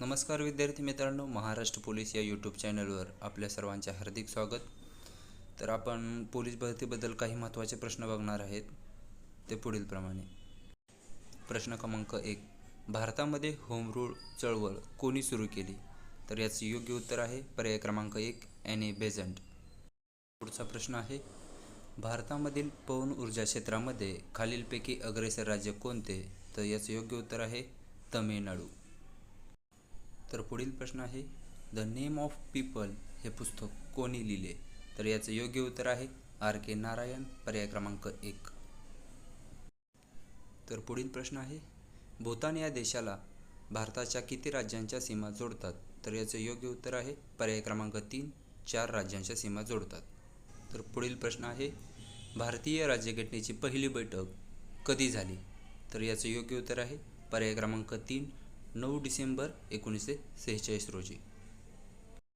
नमस्कार विद्यार्थी मित्रांनो महाराष्ट्र पोलीस या यूट्यूब चॅनलवर आपल्या सर्वांचे हार्दिक स्वागत. तर आपण पोलीस भरतीबद्दल काही महत्त्वाचे प्रश्न बघणार आहेत ते पुढीलप्रमाणे प्रश्न क्रमांक एक. भारतामध्ये होम रूल चळवळ कोणी सुरू केली? तर याचं योग्य उत्तर आहे पर्याय क्रमांक एक ॲने बेझंट पुढचा प्रश्न आहे भारतामधील पवन ऊर्जा क्षेत्रामध्ये खालीलपैकी अग्रेसर राज्य कोणते? तर याचं योग्य उत्तर आहे तमिळनाडू. तर पुढील प्रश्न आहे द नेम ऑफ पीपल हे पुस्तक कोणी लिहिले? तर याचं योग्य उत्तर आहे आर के नारायण पर्याय क्रमांक एक. तर पुढील प्रश्न आहे भूतान या देशाला भारताच्या किती राज्यांच्या सीमा जोडतात? तर याचं योग्य उत्तर आहे पर्याय क्रमांक तीन चार राज्यांच्या सीमा जोडतात. तर पुढील प्रश्न आहे भारतीय राज्यघटनेची पहिली बैठक कधी झाली? तर याचं योग्य उत्तर आहे पर्याय क्रमांक तीन नऊ डिसेंबर एकोणीसशे सेहेचाळीस रोजी.